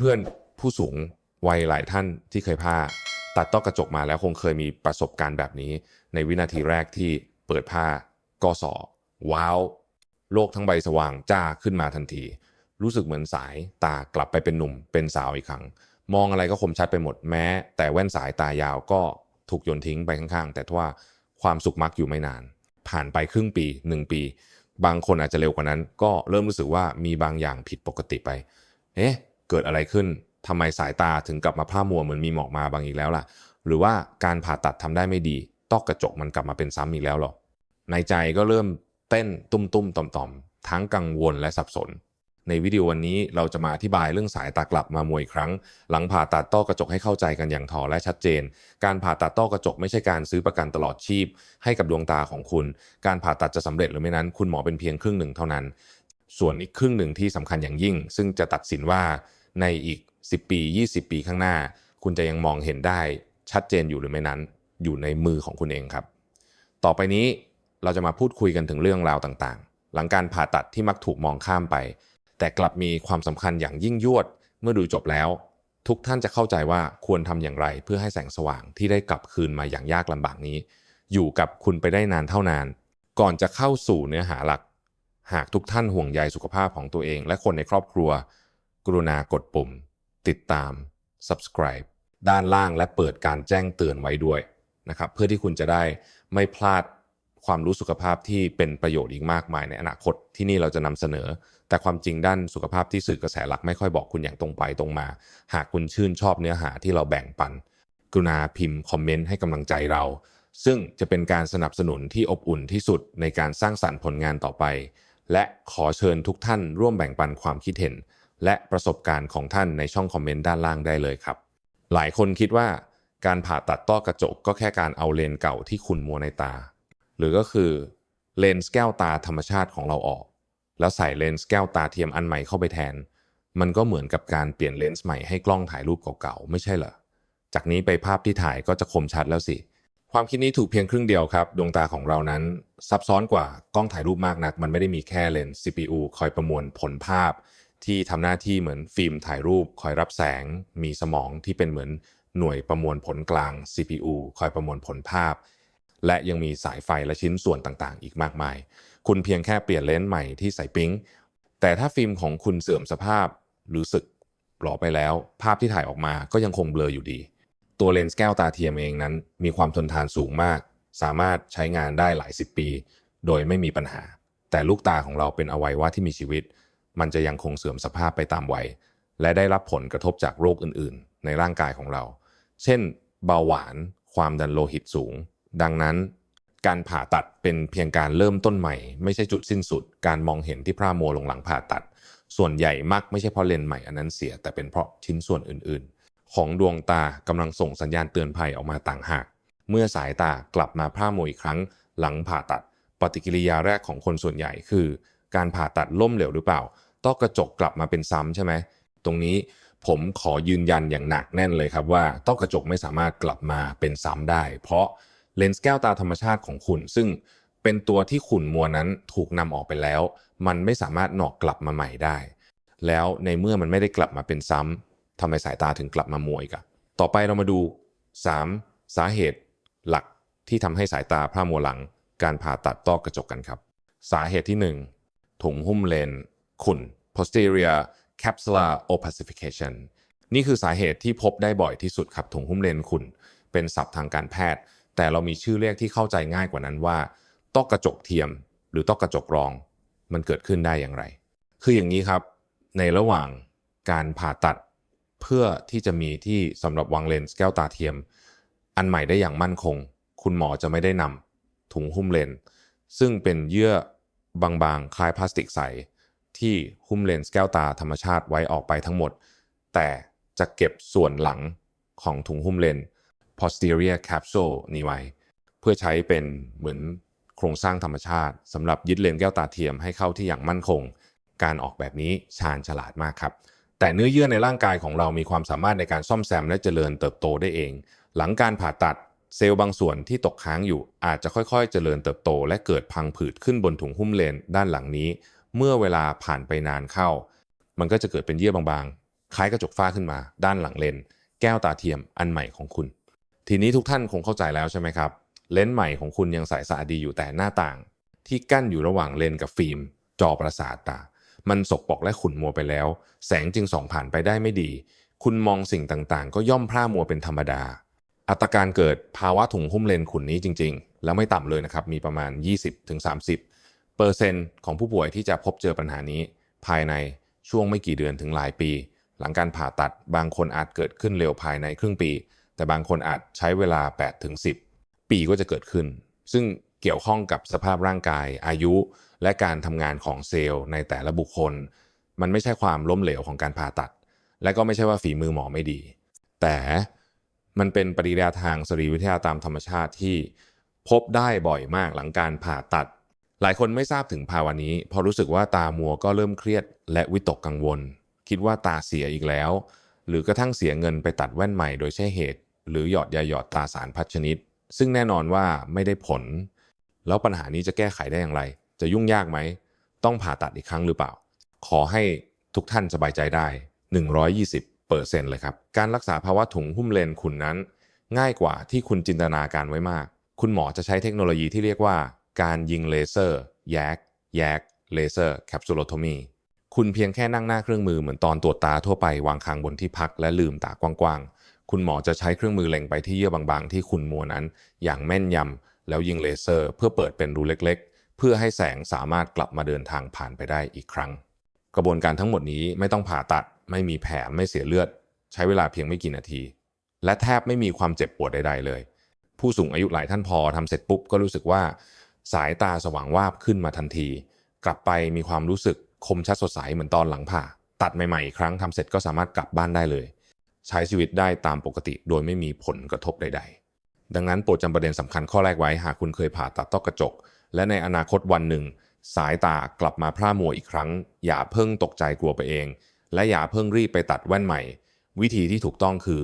เพื่อนๆ ผู้สูงวัยหลายท่านที่เคยผ้า ตัดต้อกระจกมาแล้วคงเคยมีประสบการณ์แบบนี้ ในวินาทีแรกที่เปิดผ้ากอสอว้าว โลกทั้งใบสว่างจ้าขึ้นมาทันที รู้สึกเหมือนสายตากลับไปเป็นหนุ่มเป็นสาวอีกครั้ง มองอะไรก็คมชัดไปหมดแม้ แต่แว่นสายตายาวก็ถูกโยนทิ้งไปข้างๆ แต่ว่าความสุขมักอยู่ไม่นาน ผ่านไปครึ่งปี 1 ปี บางคนอาจจะเร็วกว่านั้น ก็เริ่มรู้สึกว่ามีบางอย่างผิดปกติไป เอ๊ะ เกิดอะไรขึ้นทำไมสายตาถึงกลับมาพร่ามัวเหมือนมีหมอกมาบางอีกแล้วล่ะ หรือว่าการผ่าตัดทำได้ไม่ดีต้อกระจกมันกลับมาเป็นซ้ำอีกแล้วหรอ ในใจก็เริ่มเต้นตุ้มตุ้มต่อมต่อมทั้งกังวลและสับสน ในวิดีโอวันนี้เราจะมาอธิบายเรื่องสายตากลับมามวยครั้ง หลังผ่าตัดต้อกระจกให้เข้าใจกันอย่างถ่อและชัดเจน การผ่าตัดต้อกระจกไม่ใช่การซื้อประกันตลอดชีพ ให้กับดวงตาของคุณ การผ่าตัดจะสำเร็จหรือไม่นั้น คุณหมอเป็นเพียงครึ่งหนึ่งเท่านั้น ส่วนอีกครึ่งหนึ่งที่สำคัญอย่างยิ่ง ซึ่งจะตัดสินว่า ในอีก 10 ปี 20 ปีข้างหน้า คุณจะยังมองเห็นได้ชัดเจนอยู่หรือไม่นั้น อยู่ในมือของคุณเองครับ ต่อไปนี้เราจะมาพูดคุยกันถึงเรื่องราวต่างๆ หลังการผ่าตัดที่มักถูกมองข้ามไป แต่กลับมีความสำคัญอย่างยิ่งยวดเมื่อดูจบแล้ว ทุกท่านจะเข้าใจว่าควรทำอย่างไร เพื่อให้แสงสว่างที่ได้กลับคืนมาอย่างยากลำบากนี้ อยู่กับคุณไปได้นานเท่านาน ก่อนจะเข้าสู่เนื้อหาหลัก หากทุกท่านห่วงใยสุขภาพของตัวเอง และคนในครอบครัว กรุณากดปุ่ม ติดตาม subscribe ด้านล่างและเปิดการแจ้งเตือนไว้ด้วยนะครับเพื่อที่คุณจะได้ไม่พลาดความรู้สุขภาพที่เป็นประโยชน์อีกมากมายในอนาคตที่นี่เราจะนำเสนอ แต่ความจริงด้านสุขภาพที่สื่อกระแสหลักไม่ค่อยบอกคุณอย่างตรงไปตรงมา หากคุณชื่นชอบเนื้อหาที่เราแบ่งปัน กรุณาพิมพ์คอมเมนต์ให้กำลังใจเรา ซึ่งจะเป็นการสนับสนุนที่อบอุ่นที่สุดในการสร้างสรรค์ผลงานต่อไป และขอเชิญทุกท่านร่วมแบ่งปันความคิดเห็น และประสบการณ์ของท่านในช่องคอมเมนต์ด้านล่างได้เลยครับ หลายคนคิดว่าการผ่าตัดต้อกระจกก็แค่การเอาเลนส์เก่าที่ขุ่นมัวในตา หรือก็คือเลนส์แก้วตาธรรมชาติของเราออก แล้วใส่เลนส์แก้วตาเทียมอันใหม่เข้าไปแทน มันก็เหมือนกับการเปลี่ยนเลนส์ใหม่ให้กล้องถ่ายรูปเก่าๆไม่ใช่เหรอจากนี้ไปภาพที่ถ่ายก็จะคมชัดแล้วสิ ความคิดนี้ถูกเพียงครึ่งเดียวครับ ดวงตาของเรานั้น ซับซ้อนกว่ากล้องถ่ายรูปมากนัก มันไม่ได้มีแค่เลนส์ CPU คอยประมวลผลภาพ ที่ทำหน้าที่เหมือนฟิล์มถ่ายรูปคอยรับแสง มีสมองที่เป็นเหมือนหน่วยประมวลผลกลาง CPU คอยประมวลผลภาพ และยังมีสายไฟและชิ้นส่วนต่างๆ อีกมากมาย คุณเพียงแค่เปลี่ยนเลนส์ใหม่ที่ใส่ปิ๊งแต่ถ้าฟิล์มของคุณเสื่อมสภาพหรือสึกหลอไปแล้ว ภาพที่ถ่ายออกมาก็ยังคงเบลออยู่ดี ตัวเลนส์แก้วตาเทียมเองนั้น มีความทนทานสูงมาก สามารถใช้งานได้หลายสิบปี โดยไม่มีปัญหา แต่ลูกตาของเราเป็นอวัยวะที่มีชีวิต มันจะยังคงเสื่อมสภาพไปตามวัย และได้รับผลกระทบจากโรคอื่นๆ ในร่างกายของเรา เช่น เบาหวาน ความดันโลหิตสูง ดังนั้น การผ่าตัดเป็นเพียงการเริ่มต้นใหม่ ไม่ใช่จุดสิ้นสุด การมองเห็นที่พร่ามัวลงหลังผ่าตัด ส่วนใหญ่มักไม่ใช่เพราะเลนส์ใหม่อันนั้นเสีย แต่เป็นเพราะชิ้นส่วนอื่นๆ ของดวงตากำลังส่งสัญญาณเตือนภัยออกมาต่างหาก เมื่อสายตากลับมาพร่ามัวอีกครั้ง หลังผ่าตัด ปฏิกิริยาแรกของคนส่วนใหญ่คือการผ่าตัดล้มเหลวหรือเปล่า ต้อกระจกกลับมาเป็นซ้ำใช่ไหมตรงนี้ผมขอยืนยันอย่างหนักแน่นเลยครับว่าต้อกระจกไม่สามารถกลับมาเป็นซ้ำได้ เพราะเลนส์แก้วตาธรรมชาติของคุณ ซึ่งเป็นตัวที่ขุ่นมัวนั้นถูกนำออกไปแล้ว มันไม่สามารถหนอกกลับมาใหม่ได้ แล้วในเมื่อมันไม่ได้กลับมาเป็นซ้ำทำไมสายตาถึงกลับมามัวอีกอะต่อไปเรามาดู 3. สาเหตุหลักที่ทำให้สายตาพร่ามัวหลัง การผ่าตัดต้อกระจกกันครับ สาเหตุที่ 1 ถุงหุ้มเลน ขุ่น posterior capsular opacification นี่คือสาเหตุที่พบได้บ่อยที่สุดครับถุงหุ้มเลนขุ่น เป็นศัพท์ทางการแพทย์ แต่เรามีชื่อเรียกที่เข้าใจง่ายกว่านั้นว่าต้อกระจกเทียม หรือต้อกระจกรอง มันเกิดขึ้นได้อย่างไร คืออย่างนี้ครับ ในระหว่างการผ่าตัดเพื่อที่จะมีที่สำหรับวางเลนส์แก้วตาเทียม อันใหม่ได้อย่างมั่นคง คุณหมอจะไม่ได้นำถุงหุ้มเลน ซึ่งเป็นเยื่อบางๆ คล้ายพลาสติกใส ที่หุ้มเลนส์แก้วตาธรรมชาติไว้ออกไปทั้งหมด แต่จะเก็บส่วนหลังของถุงหุ้มเลนส์ posterior capsule นี้ไว้ เพื่อใช้เป็นเหมือนโครงสร้างธรรมชาติสำหรับยึดเลนส์แก้วตาเทียมให้เข้าที่อย่างมั่นคง การออกแบบนี้ชาญฉลาดมากครับ แต่เนื้อเยื่อในร่างกายของเรามีความสามารถในการซ่อมแซมและเจริญเติบโตได้เอง หลังการผ่าตัดเซลล์บางส่วนที่ตกค้างอยู่อาจจะค่อยๆ เจริญเติบโต และเกิดพังผืดขึ้นบนถุงหุ้มเลนด้านหลังนี้ เมื่อเวลาผ่านไปนานเข้า มันก็จะเกิดเป็นเยื่อบางๆ คล้ายกระจกฝ้าขึ้นมา ด้านหลังเลน แก้วตาเทียมอันใหม่ของคุณ ทีนี้ทุกท่านคงเข้าใจแล้วใช่ไหมครับ เลนส์ใหม่ของคุณยังใสสะอาดดีอยู่แต่หน้าต่าง ที่กั้นอยู่ระหว่างเลนกับฟิล์ม จอประสาทตา มันสกปรกและขุ่นมัวไปแล้ว แสงจึงส่องผ่านไปได้ไม่ดี คุณมองสิ่งต่างๆ ก็ย่อมพร่ามัวเป็นธรรมดา อัตราการเกิดภาวะถุงหุ้มเลนขุ่นนี้จริง ๆ แล้วไม่ต่ำเลยนะครับ มีประมาณ 20-30 เปอร์เซ็นต์ของผู้ป่วยที่จะพบเจอปัญหานี้ ภายในช่วงไม่กี่เดือนถึงหลายปี หลังการผ่าตัดบางคนอาจเกิดขึ้นเร็วภายในครึ่งปี แต่บางคนอาจใช้เวลา8-10 ปีก็จะเกิดขึ้น ซึ่งเกี่ยวข้องกับสภาพร่างกายอายุ และการทำงานของเซลล์ในแต่ละบุคคล มันไม่ใช่ความล้มเหลวของการผ่าตัด และก็ไม่ใช่ว่าฝีมือหมอไม่ดี แต่มันเป็นปริยาทางสรีวิทยาตามธรรมชาติที่พบได้บ่อยมากหลังการผ่าตัด หลายคนไม่ทราบถึงภาวะนี้ พอรู้สึกว่าตามัวก็เริ่มเครียด และวิตกกังวล คิดว่าตาเสียอีกแล้ว หรือกระทั่งเสียเงินไปตัดแว่นใหม่โดยใช่เหตุ หรือหยอดยาหยอดตาสารพัดชนิด ซึ่งแน่นอนว่าไม่ได้ผล แล้วปัญหานี้จะแก้ไขได้อย่างไร จะยุ่งยากไหม ต้องผ่าตัดอีกครั้งหรือเปล่า ขอให้ทุกท่านสบายใจได้ 120เปอร์เซ็นต์เลยครับ การรักษาภาวะถุงหุ้มเลนขุนนั้น ง่ายกว่าที่คุณจินตนาการไว้มาก คุณหมอจะใช้เทคโนโลยีที่เรียกว่า การยิงเลเซอร์แยกแยกเลเซอร์แคปซูลโทมีคุณเพียงแค่นั่งหน้าเครื่องมือเหมือนตอนตรวจตาทั่วไปวางคางบนที่พักและลืมตากว้างๆ คุณหมอจะใช้เครื่องมือเล็งไปที่เยื่อบางๆ ที่คุณมัวนั้น อย่างแม่นยำแล้วยิงเลเซอร์ เพื่อเปิดเป็นรูเล็กๆ เพื่อให้แสงสามารถกลับมาเดินทางผ่านไปได้อีกครั้ง กระบวนการทั้งหมดนี้ไม่ต้องผ่าตัด ไม่มีแผลไม่เสียเลือด ใช้เวลาเพียงไม่กี่นาที และแทบไม่มีความเจ็บปวดใดๆเลย ผู้สูงอายุหลายท่านพอทำเสร็จปุ๊บก็รู้สึกว่า สายตาสว่างวาบขึ้นมาทันที กลับไปมีความรู้สึกคมชัดสดใสเหมือนตอนหลังผ่า ตัดใหม่ๆอีกครั้งทำเสร็จก็สามารถกลับบ้านได้เลย ใช้ชีวิตได้ตามปกติโดยไม่มีผลกระทบใด ๆ ดังนั้นโปรดจำประเด็นสำคัญข้อแรกไว้หากคุณเคยผ่าตัดต้อกระจก และในอนาคตวันหนึ่ง สายตากลับมาพร่ามัวอีกครั้ง อย่าเพิ่งตกใจกลัวไปเอง และอย่าเพิ่งรีบไปตัดแว่นใหม่ วิธีที่ถูกต้องคือ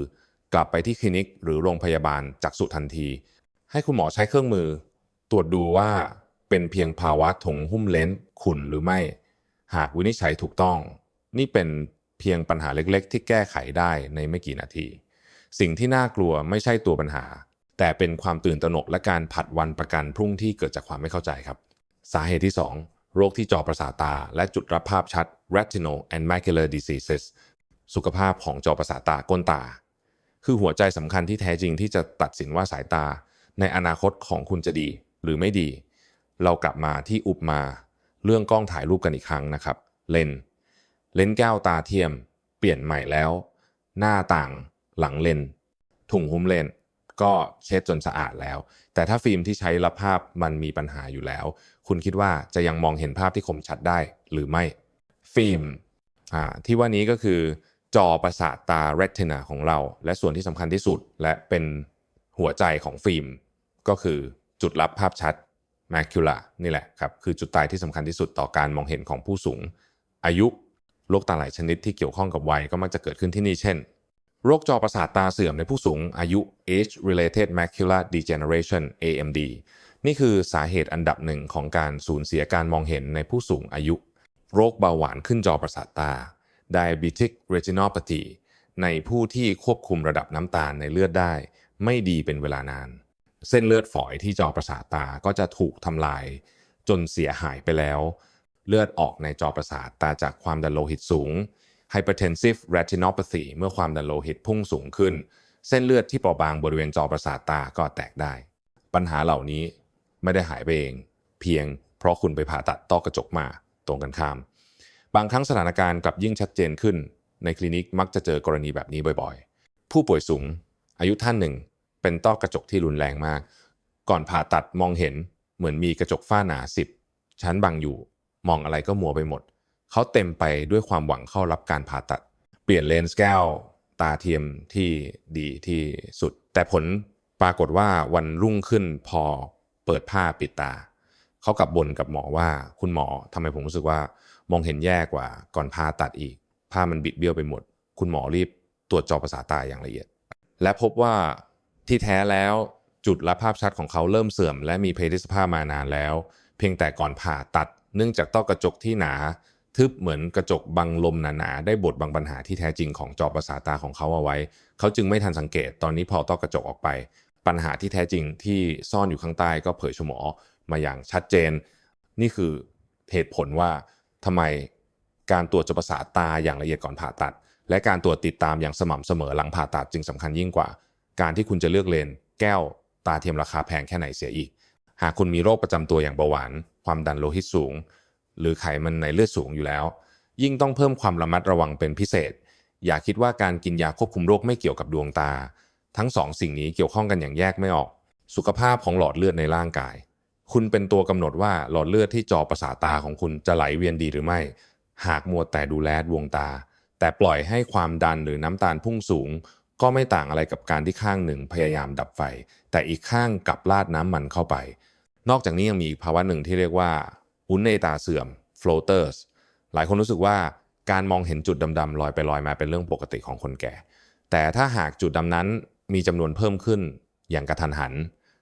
กลับไปที่คลินิกหรือโรงพยาบาลจักษุทันที ให้คุณหมอใช้เครื่องมือ รวจดูว่าเป็นเพียงภาวะถุงหุ้มเลนส์ขุ่นหรือไม่ หากวินิจฉัยถูกต้อง นี่เป็นเพียงปัญหาเล็กๆ ที่แก้ไขได้ในไม่กี่นาที สิ่งที่น่ากลัวไม่ใช่ตัวปัญหา แต่เป็นความตื่นตระหนกและการผัดวันประกันพรุ่งที่เกิดจากความไม่เข้าใจครับ สาเหตุที่ 2 โรคที่จอประสาทตา และจุดรับภาพชัด retinal and macular diseases สุขภาพของจอประสาทตาก้นตา คือหัวใจสำคัญที่แท้จริงที่จะตัดสินว่าสายตาในอนาคตของคุณจะดี หรือไม่ดี เรากลับมาที่อุปมาเรื่องกล้องถ่ายรูปกันอีกครั้งนะครับ เลนส์เลนส์แก้วตาเทียม เปลี่ยนใหม่แล้ว หน้าต่าง หลังเลนส์ถุงหุ้มเลนส์ก็เช็ดจนสะอาดแล้ว แต่ถ้าฟิล์มที่ใช้รับภาพมันมีปัญหาอยู่แล้ว คุณคิดว่าจะยังมองเห็นภาพที่คมชัดได้หรือไม่ ฟิล์มที่ว่านี้ก็คือ จอประสาทตา retina ของเรา และส่วนที่สำคัญที่สุด และเป็นหัวใจของฟิล์ม ก็คือ จุดรับภาพชัด macula นี่แหละครับคือจุดตายที่สำคัญที่สุดต่อการมองเห็นของผู้สูง อายุโรคตาหลายชนิดที่เกี่ยวข้องกับวัยก็มักจะเกิดขึ้นที่นี่เช่น โรคจอประสาทตาเสื่อมในผู้สูงอายุ age related macular degeneration AMD นี่คือสาเหตุอันดับหนึ่งของการสูญเสียการมองเห็นในผู้สูงอายุ โรคเบาหวานขึ้นจอประสาทตา diabetic retinopathy ในผู้ที่ควบคุมระดับน้ำตาลในเลือดได้ ไม่ดีเป็นเวลานาน เส้นเลือดฝอยที่จอประสาทตาก็จะถูกทำลายจนเสียหายไปแล้ว เลือดออกในจอประสาทตาจากความดันโลหิตสูง hypertensive retinopathy เมื่อความดันโลหิตพุ่งสูงขึ้น เส้นเลือดที่เปราะบางบริเวณจอประสาทตาก็แตกได้ ปัญหาเหล่านี้ไม่ได้หายไปเอง เพียงเพราะคุณไปผ่าตัดต้อกระจกมาตรงกันข้าม บางครั้งสถานการณ์กลับยิ่งชัดเจนขึ้น ในคลินิกมักจะเจอกรณีแบบนี้บ่อยๆ ผู้ป่วยสูง อายุท่านหนึ่ง เป็นต้อกระจกที่รุนแรงมาก ก่อนผ่าตัดมองเห็นเหมือนมีกระจกฝ้าหนาสิบชั้นบังอยู่ มองอะไรก็มัวไปหมด เขาเต็มไปด้วยความหวังเข้ารับการผ่าตัด เปลี่ยนเลนส์แก้ว ตาเทียมที่ดีที่สุด แต่ผลปรากฏว่าวันรุ่งขึ้นพอเปิดผ้าปิดตา เขากลับบ่นกับหมอว่าคุณหมอทำไมผมรู้สึกว่ามองเห็นแย่กว่าก่อนผ่าตัดอีก ผ้ามันบิดเบี้ยวไปหมด คุณหมอรีบตรวจจอประสาทตาอย่างละเอียด และพบว่า ที่แท้แล้วจุดรับภาพชัดของเขาเริ่มเสื่อม และมีเพศสภาพมานานแล้ว เพียงแต่ก่อนผ่าตัด เนื่องจากต้อกระจกที่หนา ทึบเหมือนกระจกบังลมหนาๆได้บดบังปัญหาที่แท้จริงของจอประสาทตาของเขาเอาไว้ เขาจึงไม่ทันสังเกตตอนนี้พอต้อกระจกออกไป ปัญหาที่แท้จริงที่ซ่อนอยู่ข้างใต้ก็เผยโฉมอมาอย่างชัดเจน นี่คือเหตุผลว่าทำไมการตรวจจอประสาทตาอย่างละเอียดก่อนผ่าตัด และการตรวจติดตามอย่างสม่ำเสมอหลังผ่าตัดจึงสำคัญยิ่งกว่า การที่คุณจะเลือกเลน แก้วตาเทียมราคาแพงแค่ไหนเสียอีก หากคุณมีโรคประจำตัวอย่างเบาหวาน ความดันโลหิตสูง หรือไขมันในเลือดสูงอยู่แล้ว ยิ่งต้องเพิ่มความระมัดระวังเป็นพิเศษ อย่าคิดว่าการกินยาควบคุมโรคไม่เกี่ยวกับดวงตา ทั้งสองสิ่งนี้เกี่ยวข้องกันอย่างแยกไม่ออก สุขภาพของหลอดเลือดในร่างกาย คุณเป็นตัวกำหนดว่าหลอดเลือดที่จอประสาทตาของคุณจะไหลเวียนดีหรือไม่ หากมัวแต่ดูแลดวงตา แต่ปล่อยให้ความดันหรือน้ำตาลพุ่งสูง ก็ไม่ต่างอะไรกับการที่ข้างหนึ่งพยายามดับไฟ แต่อีกข้างกลับราดน้ำมันเข้าไป นอกจากนี้ยังมีภาวะหนึ่งที่เรียกว่าอุนเนตาเสื่อม floaters หลายคนรู้สึกว่าการมองเห็นจุดดำๆลอยไปลอยมาเป็นเรื่องปกติของคนแก่ แต่ถ้าหากจุดดำนั้นมีจำนวนเพิ่มขึ้นอย่างกระทันหัน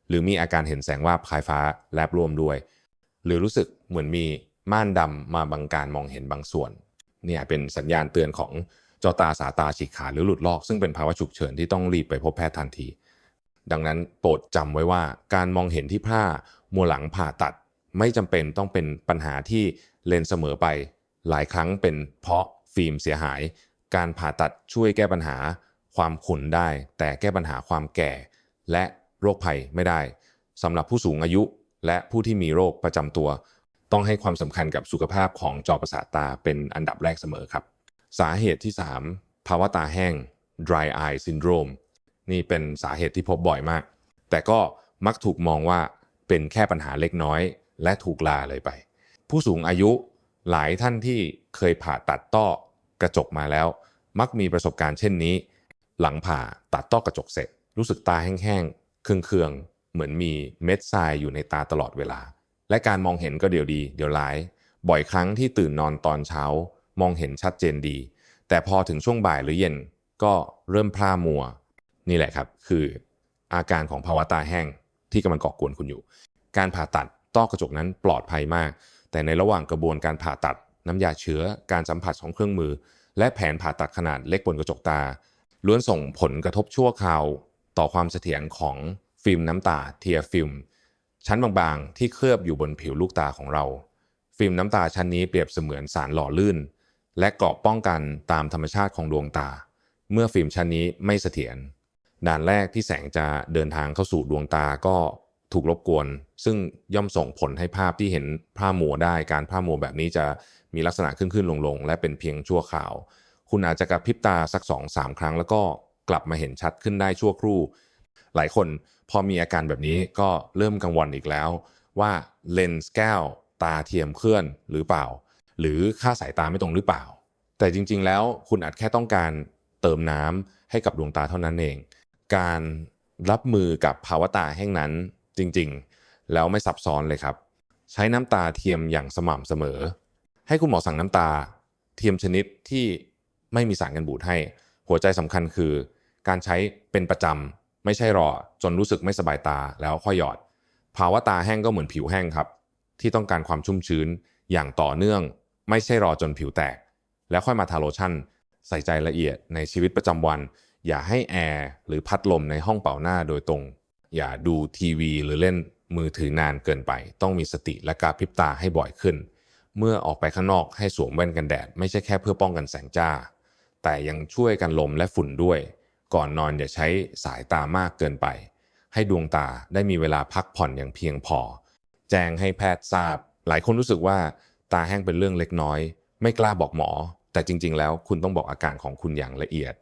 หรือมีอาการเห็นแสงวาบคล้ายฟ้าแลบรวมด้วย หรือรู้สึกเหมือนมีม่านดำมาบังการมองเห็นบางส่วนเนี่ยเป็นสัญญาณเตือนของ จอตาสาตาฉีกขาดหรือหลุดลอก ซึ่งเป็นภาวะฉุกเฉินที่ต้องรีบไปพบแพทย์ทันที ดังนั้นโปรดจำไว้ว่าการมองเห็นที่ผ้ามัวหลังผ่าตัด ไม่จำเป็นต้องเป็นปัญหาที่เลนเสมอไป หลายครั้งเป็นเพราะฟิล์มเสียหาย การผ่าตัดช่วยแก้ปัญหาความขุ่นได้ แต่แก้ปัญหาความแก่ และโรคภัยไม่ได้สำหรับผู้สูงอายุ และผู้ที่มีโรคประจำตัว ต้องให้ความสำคัญกับสุขภาพของจอประสาทตาเป็นอันดับแรกเสมอครับ สาเหตุที่ 3 ภาวะตาแห้ง dry eye syndrome นี่เป็นสาเหตุที่พบบ่อยมาก แต่ก็มักถูกมองว่าเป็นแค่ปัญหาเล็กน้อย และถูกลาเลยไป ผู้สูงอายุหลายท่านที่เคยผ่าตัดต้อกระจกมาแล้ว มักมีประสบการณ์เช่นนี้ หลังผ่าตัดต้อกระจกเสร็จ รู้สึกตาแห้งๆ เคืองๆ เหมือนมีเม็ดทรายอยู่ในตาตลอดเวลา และการมองเห็นก็เดี๋ยวดี เดี๋ยวร้าย บ่อยครั้งที่ตื่นนอนตอนเช้า มองเห็นชัดเจนดี แต่พอถึงช่วงบ่ายหรือเย็นก็เริ่มพร่ามัว นี่แหละครับ คืออาการของภาวะตาแห้งที่กำลังก่อกวนคุณอยู่ การผ่าตัดต้อกระจกนั้นปลอดภัยมาก แต่ในระหว่างกระบวนการผ่าตัด น้ำยาเชื้อ การสัมผัสของเครื่องมือ และแผนผ่าตัดขนาดเล็กบนกระจกตา ล้วนส่งผลกระทบชั่วคราว ต่อความเสถียรของฟิล์มน้ำตาเทียฟิล์มชั้นบางๆ ที่เคลือบอยู่บนผิวลูกตาของเรา ฟิล์มน้ำตาชั้นนี้เปรียบเสมือนสารหล่อลื่น และเกราะป้องกันตามธรรมชาติของดวงตา เมื่อฟิล์มชั้นนี้ไม่เสถียรด่านแรกที่แสงจะเดินทางเข้าสู่ดวงตาก็ถูกรบกวน ซึ่งย่อมส่งผลให้ภาพที่เห็นพร่ามัวได้การพร่ามัวแบบนี้จะมีลักษณะขึ้นขึ้นลงลงและเป็นเพียงชั่วคราว คุณอาจจะกระพริบตาสัก2อสาครั้ง แล้วก็กลับมาเห็นชัดขึ้นได้ชั่วครู่ หลายคนพอมีอาการแบบนี้ก็เริ่มกังวลอีกแล้ว ว่าเลนส์แก้ว ตาเทียมเคลื่อนหรือเปล่า หรือค่าสายตาไม่ตรงหรือเปล่า แต่จริง ๆ แล้วคุณอาจแค่ต้องการเติมน้ำให้กับดวงตาเท่านั้นเอง การรับมือกับภาวะตาแห้งนั้นจริง ๆ แล้วไม่ซับซ้อนเลยครับ ใช้น้ำตาเทียมอย่างสม่ำเสมอ ให้คุณหมอสั่งน้ำตา เทียมชนิดที่ไม่มีสารกันบูดให้ หัวใจสำคัญคือ การใช้เป็นประจำไม่ใช่รอจนรู้สึกไม่สบายตาแล้วค่อยหยอด ภาวะตาแห้งก็เหมือนผิวแห้งครับ ที่ต้องการความชุ่มชื้นอย่างต่อเนื่อง ไม่ใช่รอจนผิวแตก แล้วค่อยมาทาโลชั่น ใส่ใจละเอียดในชีวิตประจำวัน อย่าให้แอร์หรือพัดลมในห้องเป่าหน้าโดยตรง อย่าดูทีวีหรือเล่นมือถือนานเกินไป ต้องมีสติและการพริบตาให้บ่อยขึ้น เมื่อออกไปข้างนอกให้สวมแว่นกันแดด ไม่ใช่แค่เพื่อป้องกันแสงจ้า แต่ยังช่วยกันลมและฝุ่นด้วย ก่อนนอนอย่าใช้สายตามากเกินไป ให้ดวงตาได้มีเวลาพักผ่อนอย่างเพียงพอ แจ้งให้แพทย์ทราบ หลายคนรู้สึกว่า ตาแห้งเป็นเรื่องเล็กน้อย ไม่กล้าบอกหมอ แต่จริง ๆ แล้วคุณต้องบอกอาการของคุณอย่างละเอียด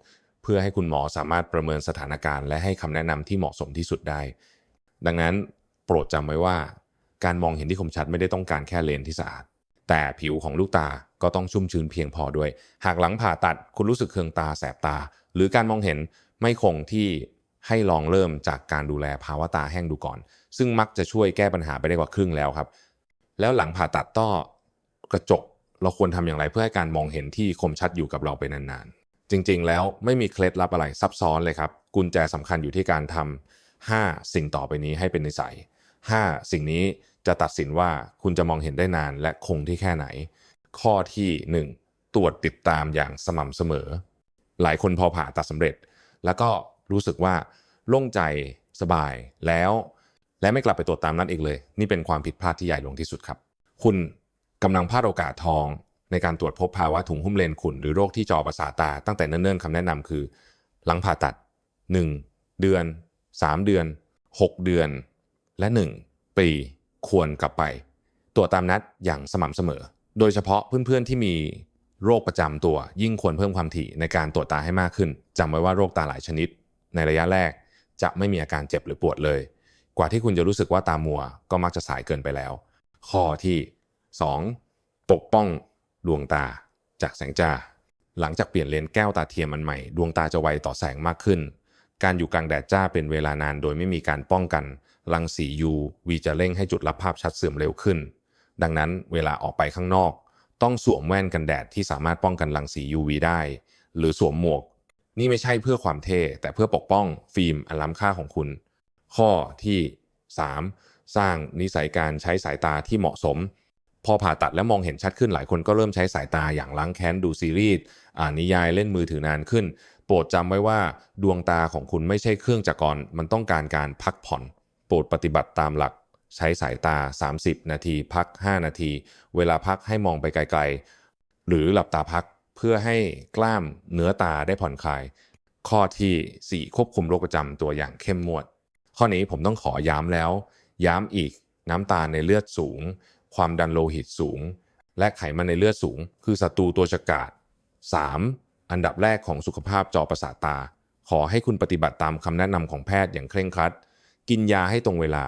เพื่อให้คุณหมอสามารถประเมินสถานการณ์ และให้คำแนะนำที่เหมาะสมที่สุดได้ ดังนั้นโปรดจำไว้ว่า การมองเห็นที่คมชัดไม่ได้ต้องการแค่เลนส์ที่สะอาด แต่ผิวของลูกตาก็ต้องชุ่มชื้นเพียงพอด้วย หากหลังผ่าตัดคุณรู้สึกเคืองตาแสบตา หรือการมองเห็นไม่คงที่ให้ลองเริ่มจากการดูแลภาวะตาแห้งดูก่อน ซึ่งมักจะช่วยแก้ปัญหาไปได้กว่าครึ่งแล้วครับ แล้วหลังผ่าตัดต้อ กระจกเราควรทำอย่างไรเพื่อให้การมองเห็นที่คมชัดอยู่กับเราไปนานๆ จริงๆ แล้วไม่มีเคล็ดลับอะไรซับซ้อนเลยครับ กุญแจสำคัญอยู่ที่การทำ5สิ่งต่อไปนี้ให้เป็นนิสัย 5 สิ่งนี้จะตัดสินว่าคุณจะมองเห็นได้นานและคงที่แค่ไหน ข้อที่ 1 ตรวจติดตามอย่างสม่ำเสมอ หลายคนพอผ่าตัดสำเร็จ แล้วก็รู้สึกว่าโล่งใจสบายแล้ว และไม่กลับไปตรวจตามนั้นอีกเลย นี่เป็นความผิดพลาดที่ใหญ่หลวงที่สุดครับ คุณ กำลังพลาดโอกาสทองในการตรวจพบภาวะถุงหุ้มเลนขุ่นหรือโรคที่จอประสาทตา ตั้งแต่เนิ่นๆคำแนะนำคือ หลังผ่าตัด 1 เดือน 3 เดือน 6 เดือน และ 1 ปีควรกลับไป ตรวจตามนัดอย่างสม่ำเสมอ โดยเฉพาะเพื่อนๆที่มีโรคประจำตัว ยิ่งควรเพิ่มความถี่ในการตรวจตาให้มากขึ้นจำไว้ว่าโรคตาหลายชนิด ในระยะแรกจะไม่มีอาการเจ็บหรือปวดเลย กว่าที่คุณจะรู้สึกว่าตามัวก็มักจะสายเกินไปแล้ว ข้อที่ 2. ปกป้องดวงตาจากแสงจ้า หลังจากเปลี่ยนเลนส์แก้วตาเทียมอันใหม่ ดวงตาจะไวต่อแสงมากขึ้น การอยู่กลางแดดจ้าเป็นเวลานานโดยไม่มีการป้องกัน รังสี UV จะเร่งให้จุดรับภาพชัดเสื่อมเร็วขึ้น ดังนั้นเวลาออกไปข้างนอก ต้องสวมแว่นกันแดดที่สามารถป้องกันรังสี UV ได้ หรือสวมหมวก นี่ไม่ใช่เพื่อความเท่แต่เพื่อปกป้องฟิล์มอันล้ำค่าของคุณ ข้อที่ 3. สร้างนิสัยการใช้สายตาที่เหมาะสม พอผ่าตัดแล้วมองเห็นชัดขึ้นหลายคนก็เริ่มใช้สายตาอย่างล้างแค้นดูซีรีส์อ่านนิยายเล่นมือถือนานขึ้น โปรดจำไว้ว่าดวงตาของคุณไม่ใช่เครื่องจักรกรมันต้องการการพักผ่อน โปรดปฏิบัติตามหลัก ใช้สายตา 30 นาที พัก 5 นาที เวลาพักให้มองไปไกลๆ หรือหลับตาพักเพื่อให้กล้ามเนื้อตาได้ผ่อนคลาย ข้อที่ 4 ควบคุมโรคประจำตัวอย่างเข้มงวด ข้อนี้ผมต้องขอย้ำแล้ว ย้ำอีกน้ำตาลในเลือดสูง ความดันโลหิตสูง และไขมันในเลือดสูง คือศัตรูตัวฉกาจ 3. อันดับแรกของสุขภาพจอประสาทตา ขอให้คุณปฏิบัติตามคำแนะนำของแพทย์อย่างเคร่งครัด กินยาให้ตรงเวลา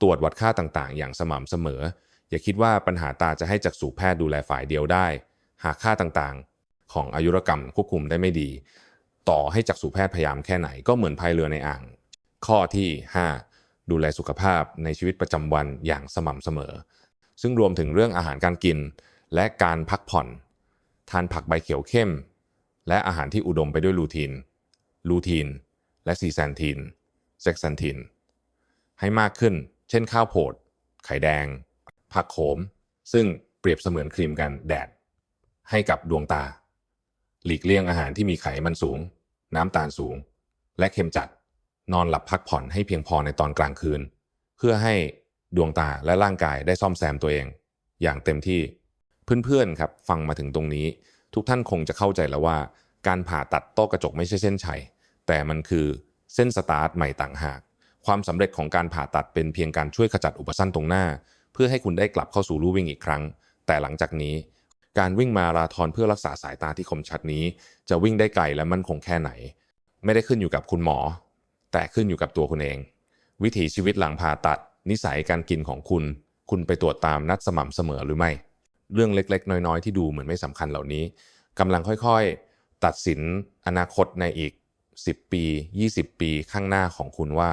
ตรวจวัดค่าต่างๆ อย่างสม่ำเสมอ อย่าคิดว่าปัญหาตาจะให้จักษุแพทย์ดูแลฝ่ายเดียวได้ หากค่าต่างๆ ของอายุรกรรมควบคุมได้ไม่ดี ต่อให้จักษุแพทย์พยายามแค่ไหนก็เหมือนพายเรือในอ่าง ข้อที่ 5 ดูแลสุขภาพในชีวิตประจำวันอย่างสม่ำเสมอ ซึ่งรวมถึงเรื่องอาหารการกิน และการพักผ่อน ทานผักใบเขียวเข้ม และอาหารที่อุดมไปด้วยลูทีน ลูทีน และซีแซนทีน เซ็กซันทีน ให้มากขึ้น เช่นข้าวโพด ไข่แดง ผักโขม ซึ่งเปรียบเสมือนครีมกันแดด ให้กับดวงตา หลีกเลี่ยงอาหารที่มีไขมันสูง น้ำตาลสูง และเค็มจัด นอนหลับพักผ่อนให้เพียงพอในตอนกลางคืน เพื่อให้ ดวงตาและร่างกายได้ซ่อมแซมตัวเอง อย่างเต็มที่เพื่อนๆครับฟังมาถึงตรงนี้ ทุกท่านคงจะเข้าใจแล้วว่า การผ่าตัดต้อกระจกไม่ใช่เส้นชัยแต่มันคือเส้นสตาร์ทใหม่ต่างหาก ความสำเร็จของการผ่าตัดเป็นเพียงการช่วยขจัดอุปสรรคตรงหน้า เพื่อให้คุณได้กลับเข้าสู่ลู่วิ่งอีกครั้ง แต่หลังจากนี้ การวิ่งมาราธอนเพื่อรักษาสายตาที่คมชัดนี้ จะวิ่งได้ไกลและมั่นคงแค่ไหน ไม่ได้ขึ้นอยู่กับคุณหมอ แต่ขึ้นอยู่กับตัวคุณเอง วิถีชีวิตหลังผ่าตัด นิสัยการกินของคุณ คุณไปตรวจตามนัดสม่ำเสมอหรือไม่ เรื่องเล็ก ๆ น้อย ๆ ที่ดูเหมือนไม่สำคัญเหล่านี้กำลังค่อยๆ ตัดสินอนาคตในอีก 10 ปี 20 ปีข้างหน้าของคุณว่า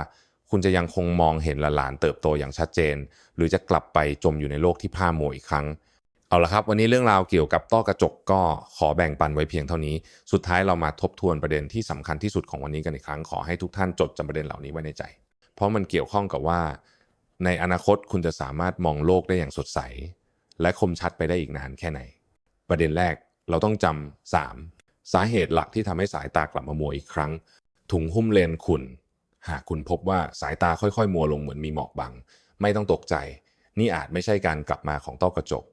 คุณจะยังคงมองเห็นหลานเติบโตอย่างชัดเจน หรือจะกลับไปจมอยู่ในโลกที่ผ้ามัวอีกครั้งเอาละครับ วันนี้เรื่องราวเกี่ยวกับต้อกระจกก็ขอแบ่งปันไว้เพียงเท่านี้ สุดท้ายเรามาทบทวนประเด็นที่สำคัญที่สุดของวันนี้กันอีกครั้ง ขอให้ทุกท่านจดจำประเด็นเหล่านี้ไว้ในใจ เพราะมันเกี่ยวข้องกับว่า ในอนาคตคุณจะสามารถมองโลกได้อย่างสดใส และคมชัดไปได้อีกนานแค่ไหน ประเด็นแรกเราต้องจำสามสาเหตุหลักที่ทำให้สายตากลับมามัวอีกครั้ง ถุงหุ้มเลนขุ่นหากคุณพบว่าสายตาค่อยๆ มัวลงเหมือนมีหมอกบัง ไม่ต้องตกใจ นี่อาจไม่ใช่การกลับมาของต้อกระจก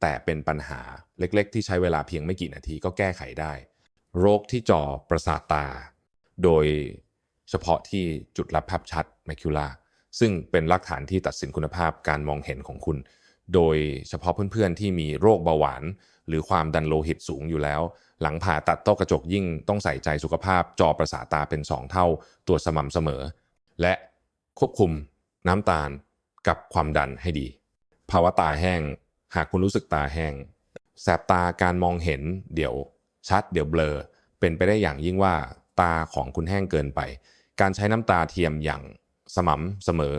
แต่เป็นปัญหาเล็กๆ ที่ใช้เวลาเพียงไม่กี่นาทีก็แก้ไขได้ โรคที่จอประสาทตา โดยเฉพาะที่จุดรับภาพชัด macula ซึ่งเป็นหลักฐานที่ตัดสินคุณภาพการมองเห็นของคุณ โดยเฉพาะเพื่อนๆที่มีโรคเบาหวาน หรือความดันโลหิตสูงอยู่แล้ว หลังผ่าตัดต้อกระจกยิ่งต้องใส่ใจสุขภาพ จอประสาตาเป็น 2 เท่าตัวสม่ำเสมอ และควบคุมน้ำตาลกับความดันให้ดี ภาวะตาแห้ง หากคุณรู้สึกตาแห้ง แสบตาการมองเห็น เดี๋ยวชัด เดี๋ยวเบลอ เป็นไปได้อย่างยิ่งว่าตาของคุณแห้งเกินไป การใช้น้ำตาเทียมอย่าง สม่ำเสมอ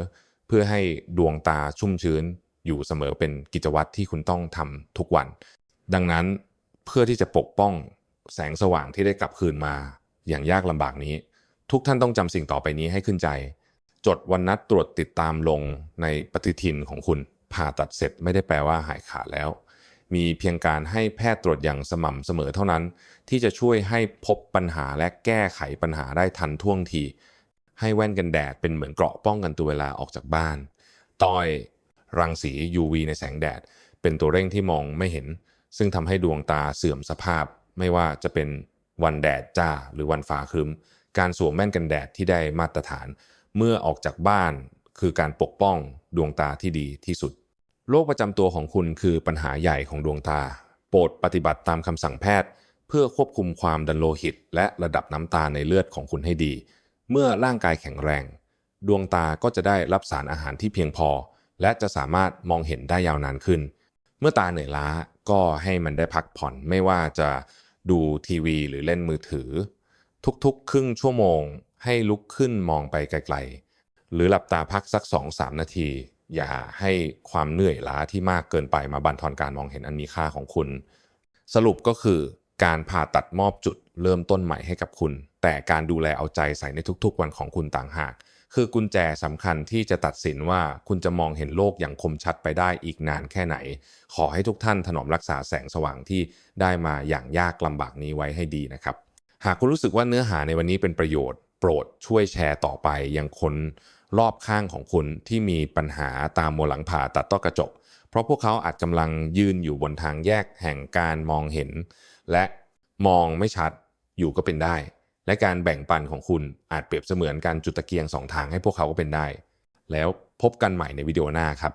เพื่อให้ดวงตาชุ่มชื้นอยู่เสมอเป็นกิจวัตรที่คุณต้องทำทุกวัน ดังนั้นเพื่อที่จะปกป้องแสงสว่างที่ได้กลับคืนมา อย่างยากลำบากนี้ ทุกท่านต้องจำสิ่งต่อไปนี้ให้ขึ้นใจ จดวันนัดตรวจติดตามลงในปฏิทินของคุณผ่าตัดเสร็จไม่ได้แปลว่าหายขาดแล้ว มีเพียงการให้แพทย์ตรวจอย่างสม่ำเสมอเท่านั้น ที่จะช่วยให้พบปัญหาและแก้ไขปัญหาได้ทันท่วงที ให้แว่นกันแดดเป็นเหมือนเกราะป้องกันตัวเวลาออกจากบ้านต้อยรังสี UV ในแสงแดด เป็นตัวเร่งที่มองไม่เห็น ซึ่งทำให้ดวงตาเสื่อมสภาพ ไม่ว่าจะเป็นวันแดดจ้าหรือวันฟ้าครึ้ม การสวมแว่นกันแดดที่ได้มาตรฐาน เมื่อออกจากบ้านคือการปกป้องดวงตาที่ดีที่สุด โรคประจำตัวของคุณคือปัญหาใหญ่ของดวงตา โปรดปฏิบัติตามคำสั่งแพทย์ เพื่อควบคุมความดันโลหิต และระดับน้ำตาในเลือดของคุณให้ดี เมื่อร่างกายแข็งแรง ดวงตาก็จะได้รับสารอาหารที่เพียงพอ และจะสามารถมองเห็นได้ยาวนานขึ้น เมื่อตาเหนื่อยล้าก็ให้มันได้พักผ่อนไม่ว่าจะดูทีวีหรือเล่นมือถือ ทุกๆ ครึ่งชั่วโมง ให้ลุกขึ้นมองไปไกลๆ หรือหลับตาพักสัก 2-3 นาที อย่าให้ความเหนื่อยล้าที่มากเกินไปมาบั่นทอนการมองเห็นอันมีค่าของคุณ สรุปก็คือการผ่าตัดมอบจุด เริ่มต้นใหม่ให้กับคุณ แต่การดูแลเอาใจใส่ในทุกๆ วันของคุณต่างหาก คือกุญแจสำคัญที่จะตัดสินว่าคุณจะมองเห็นโลกอย่างคมชัดไปได้อีกนานแค่ไหน ขอให้ทุกท่านถนอมรักษาแสงสว่างที่ได้มาอย่างยากลำบากนี้ไว้ให้ดีนะครับ หากคุณรู้สึกว่าเนื้อหาในวันนี้เป็นประโยชน์ โปรดช่วยแชร์ต่อไปยังคนรอบข้างของคุณที่มีปัญหาตามโมวหลังผ่าตัดต้อกระจก เพราะพวกเขาอาจกำลังยืนอยู่บนทางแยกแห่งการมองเห็น และมองไม่ชัด อยู่ก็เป็นได้ และการแบ่งปันของคุณอาจเปรียบเสมือนการจุดตะเกียงสองทางให้พวกเขาก็เป็นได้ แล้วพบกันใหม่ในวิดีโอหน้าครับ